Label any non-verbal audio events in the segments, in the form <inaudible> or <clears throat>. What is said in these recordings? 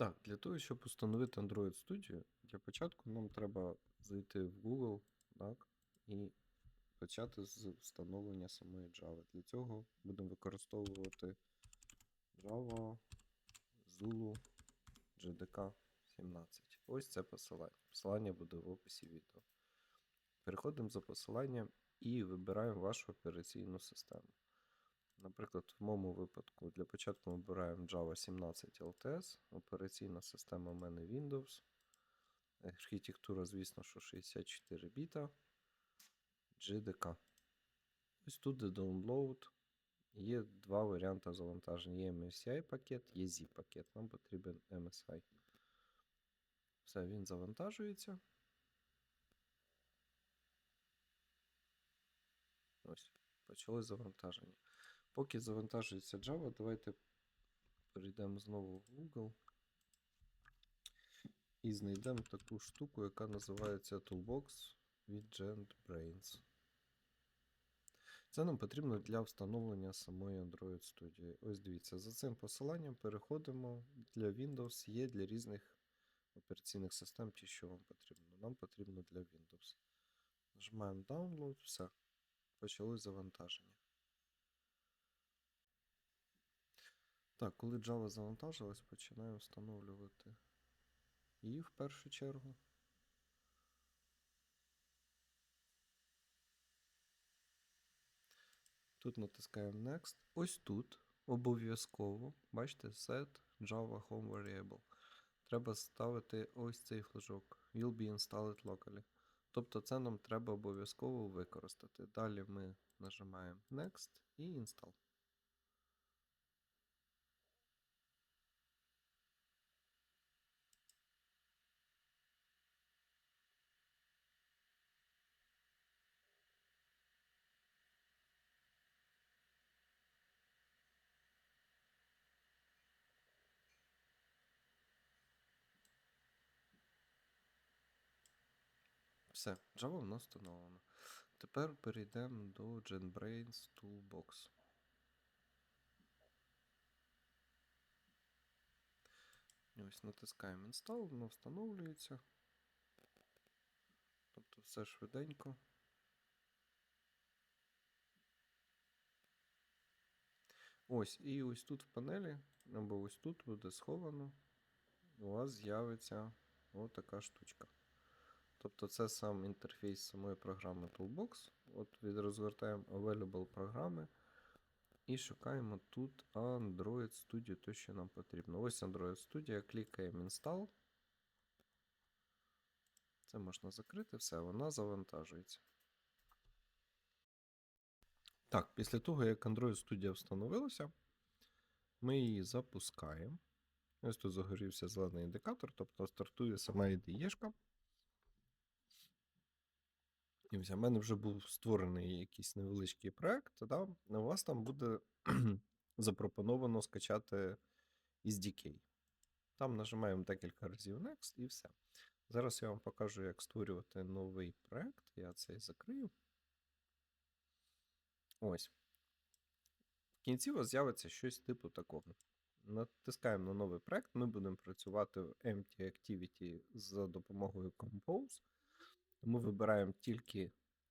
Так, для того, щоб установити Android Studio, для початку нам треба зайти в Google, так, і почати з встановлення самої Java. Для цього будемо використовувати Java Zulu JDK 17. Ось це посилання. Посилання буде в описі відео. Переходимо за посиланням і вибираємо вашу операційну систему. Наприклад, в моєму випадку для початку ми обираємо Java 17 LTS, операційна система в мене Windows. Архітектура, звісно, що 64 біта. JDK. Ось тут де download. Є два варіанти завантаження. Є MSI пакет, є Z пакет. Нам потрібен MSI. Все, він завантажується. Ось, почалось завантаження. Поки завантажується Java, давайте перейдемо знову в Google і знайдемо таку штуку, яка називається Toolbox від JetBrains. Це нам потрібно для встановлення самої Android Studio. Ось дивіться, за цим посиланням переходимо для Windows, є для різних операційних систем, ті, що вам потрібно. Нам потрібно для Windows. Нажимаємо Download, все. Почалось завантаження. Так, коли Java завантажилась, починаємо встановлювати її в першу чергу. Тут натискаємо Next. Ось тут обов'язково, бачите, Set Java Home Variable. Треба ставити ось цей флажок. Will be installed locally. Тобто це нам треба обов'язково використати. Далі ми нажимаємо Next і Install. Все, Java в нас встановлено. Тепер перейдемо до JetBrains Toolbox. Ось натискаємо Install, воно встановлюється. Тобто все швиденько. Ось, і ось тут в панелі, або ось тут буде сховано, у вас з'явиться отака штучка. Тобто це сам інтерфейс самої програми Toolbox. От розгортаємо Available програми і шукаємо тут Android Studio, те, що нам потрібно. Ось Android Studio, клікаємо Install. Це можна закрити, все, вона завантажується. Так, після того, як Android Studio встановилася, ми її запускаємо. Ось тут загорівся зелений індикатор, тобто стартує сама IDE-шка. І ось, у мене вже був створений якийсь невеличкий проект, да? у вас там буде <clears throat> запропоновано скачати SDK. Там нажимаємо декілька разів Next і все. Зараз я вам покажу, як створювати новий проект. Я цей закрию. Ось. В кінці у вас з'явиться щось типу такого. Натискаємо на новий проект, ми будемо працювати в Empty Activity за допомогою Compose. Тому вибираємо тільки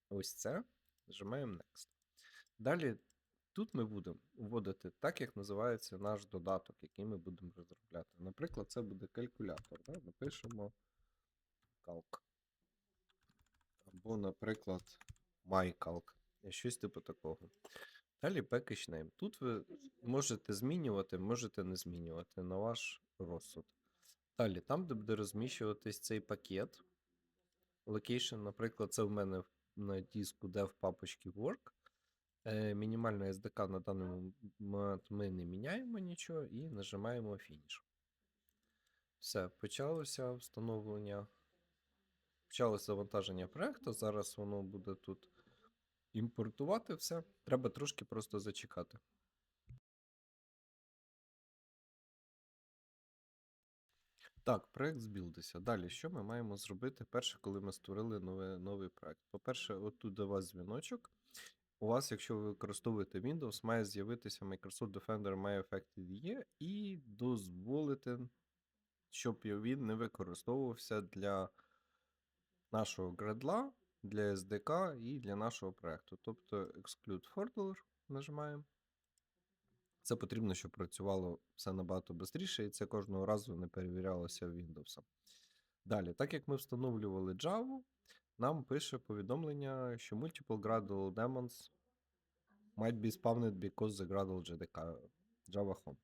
ось це, нажимаємо Next. Далі тут ми будемо вводити так, як називається наш додаток, який ми будемо розробляти. Наприклад, це буде калькулятор. Да? Напишемо calc. Або, наприклад, mycalc. Щось типу такого. Далі package name. Тут ви можете змінювати, можете не змінювати на ваш розсуд. Далі, там, де буде розміщуватись цей пакет. Location, наприклад, це в мене на диску де в папочці Work. Е, мінімальна SDK на даний момент ми не міняємо нічого і нажимаємо Finish. Все, почалося встановлення. Почалося завантаження проекту. Зараз воно буде тут імпортувати все. Треба трошки просто зачекати. Так, проект збілдився. Далі, що ми маємо зробити перше, коли ми створили нове, новий проект? По-перше, отут до вас дзвіночок. У вас, якщо ви використовуєте Windows, має з'явитися Microsoft Defender My Affected IE і дозволити щоб він не використовувався для нашого гредла, для SDK і для нашого проекту. Тобто exclude folder нажимаємо. Це потрібно, щоб працювало все набагато швидше, і це кожного разу не перевірялося Windows. Далі, так як ми встановлювали Java, нам пише повідомлення, що multiple Gradle demons might be spawned because the Gradle JDK Java Home.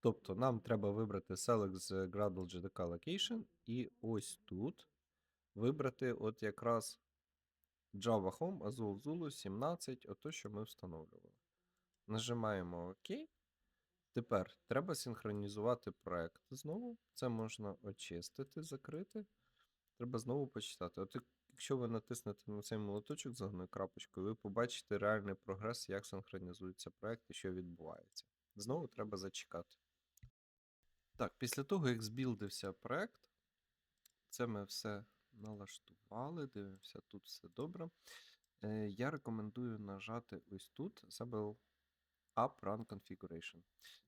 Тобто нам треба вибрати Select the Gradle JDK Location, і ось тут вибрати от якраз Java Home Azul Zulu 17, ото що ми встановлювали. Нажимаємо ОК. Тепер треба синхронізувати проект знову. Це можна очистити, закрити. Треба знову почитати. От якщо ви натиснете на цей молоточок з одною крапочкою, ви побачите реальний прогрес, як синхронізується проект і що відбувається. Знову треба зачекати. Так, після того, як збілдився проект, це ми все налаштували, дивимося, тут все добре. Е, я рекомендую нажати ось тут Забыл Up Run Configuration.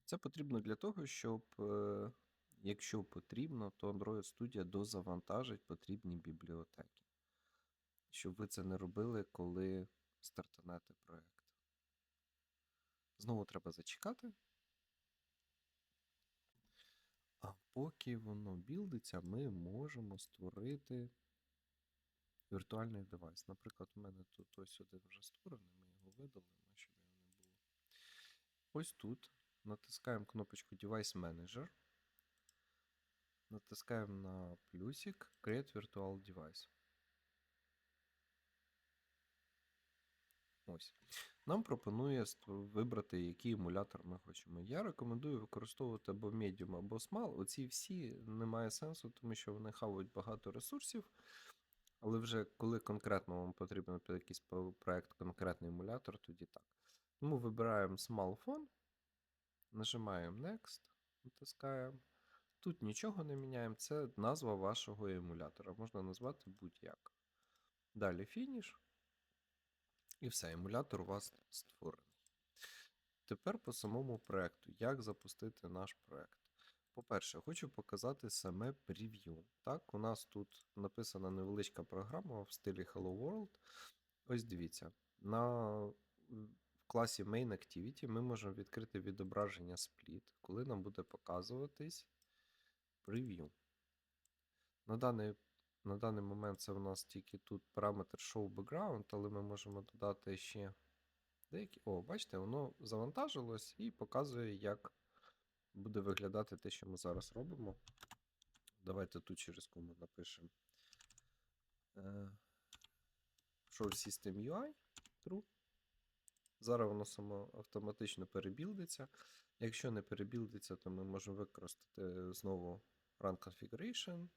Це потрібно для того, щоб, е, якщо потрібно, то Android Studio дозавантажить потрібні бібліотеки. Щоб ви це не робили, коли стартанете проект. Знову треба зачекати. А поки воно білдиться, ми можемо створити віртуальний девайс. Наприклад, у мене тут ось один вже створений, ми його видалимо, щоб. Ось тут натискаємо кнопочку Device Manager. Натискаємо на плюсик Create Virtual Device. Ось. Нам пропонує вибрати, який емулятор ми хочемо. Я рекомендую використовувати або Medium, або Small. Оці всі немає сенсу, тому що вони хавають багато ресурсів. Але вже коли конкретно вам потрібен якийсь проект конкретний емулятор, тоді так. Тому вибираємо Small нажимаємо Next, натискаємо. Тут нічого не міняємо, це назва вашого емулятора. Можна назвати будь-як. Далі фініш. І все, емулятор у вас створений. Тепер по самому проекту. Як запустити наш проект? По-перше, хочу показати саме прев'ю. Так, у нас тут написана невеличка програма в стилі Hello World. Ось дивіться. На класі Main Activity ми можемо відкрити відображення Split, коли нам буде показуватись прев'ю. На даний на даний момент це у нас тільки тут параметр Show Background, але ми можемо додати ще деякі. О, бачите, воно завантажилось і показує, як буде виглядати те, що ми зараз робимо. Давайте тут через кому напишемо е, Show System UI True. Зараз воно само автоматично перебілдиться. Якщо не перебілдиться, то ми можемо використати знову Run Configuration.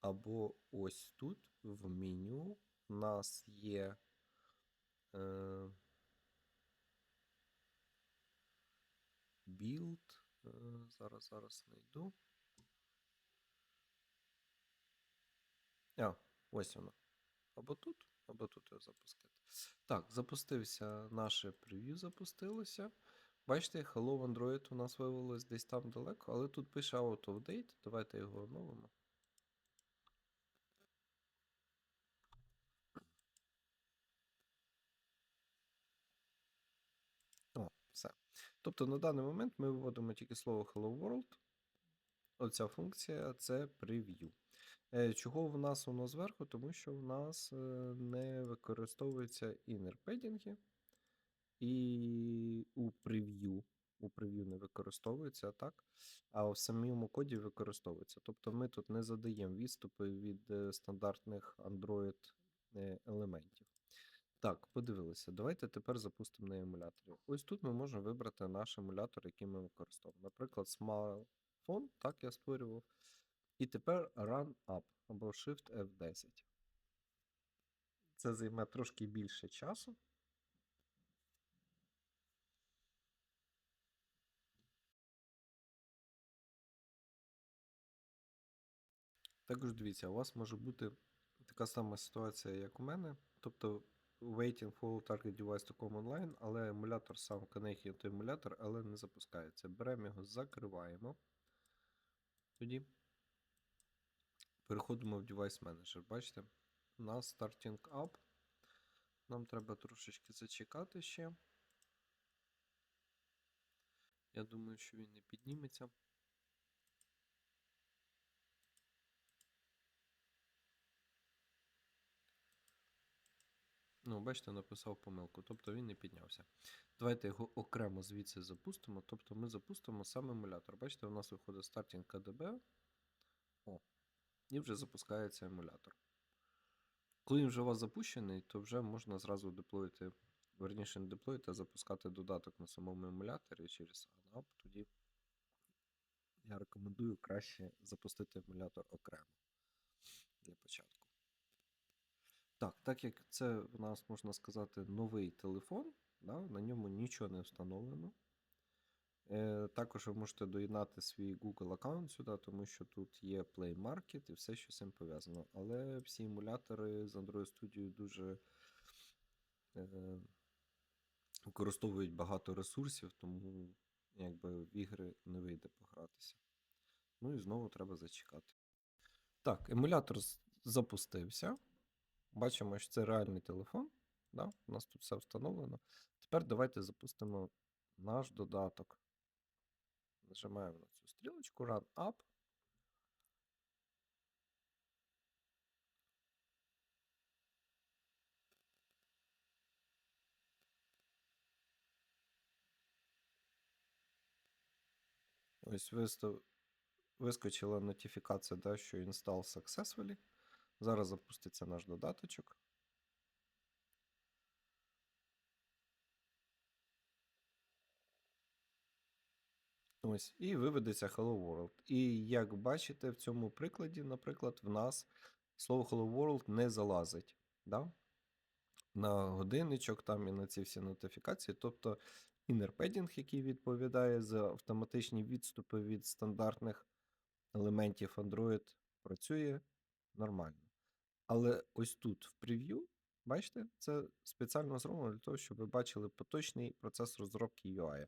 Або ось тут в меню у нас є е, build. Е, зараз, зараз знайду. А, ось воно. Або тут, або тут його запускати. Так, запустився наше прев'ю, запустилося. Бачите, Hello Android у нас виявилось десь там далеко, але тут пише out of date. Давайте його оновимо. О, все. Тобто на даний момент ми виводимо тільки слово Hello World. Оця функція це прев'ю. Е, Чого в нас воно зверху? Тому що в нас е, не використовуються inner педінги, і у прев'ю. У прев'ю не використовується так, а в самому коді використовується. Тобто ми тут не задаємо відступи від е, стандартних Android елементів. Так, подивилися. Давайте тепер запустимо на емуляторі. Ось тут ми можемо вибрати наш емулятор, який ми використовуємо. Наприклад, Smartphone, так я створював. І тепер Run Up або Shift F10. Це займе трошки більше часу. Також дивіться, у вас може бути така сама ситуація, як у мене. Тобто waiting for target device to come online, але емулятор сам to емулятор, але не запускається. Беремо його, закриваємо. Тоді переходимо в Device Manager. Бачите, у нас Starting Up. Нам треба трошечки зачекати ще. Я думаю, що він не підніметься. Ну, бачите, написав помилку, тобто він не піднявся. Давайте його окремо звідси запустимо. Тобто ми запустимо сам емулятор. Бачите, у нас виходить Starting KDB. О, і вже запускається емулятор. Коли він вже у вас запущений, то вже можна зразу деплоїти, верніше не деплоїти, а запускати додаток на самому емуляторі через ANAP. Тоді я рекомендую краще запустити емулятор окремо для початку. Так, так як це в нас, можна сказати, новий телефон, да, на ньому нічого не встановлено. Е, також ви можете доєднати свій Google аккаунт сюди, тому що тут є Play Market і все, що з цим пов'язано. Але всі емулятори з Android Studio дуже е, використовують багато ресурсів, тому якби в ігри не вийде погратися. Ну і знову треба зачекати. Так, емулятор запустився. Бачимо, що це реальний телефон. Да? У нас тут все встановлено. Тепер давайте запустимо наш додаток. Нажимаємо на цю стрілочку Run Up. Ось вистав... вискочила нотифікація, да, що Install Successfully. Зараз запуститься наш додаточок. Ось, і виведеться Hello World. І як бачите, в цьому прикладі, наприклад, в нас слово Hello World не залазить. Да? На годинничок там і на ці всі нотифікації. Тобто padding, який відповідає за автоматичні відступи від стандартних елементів Android, працює нормально. Але ось тут в прев'ю, бачите, це спеціально зроблено для того, щоб ви бачили поточний процес розробки UI.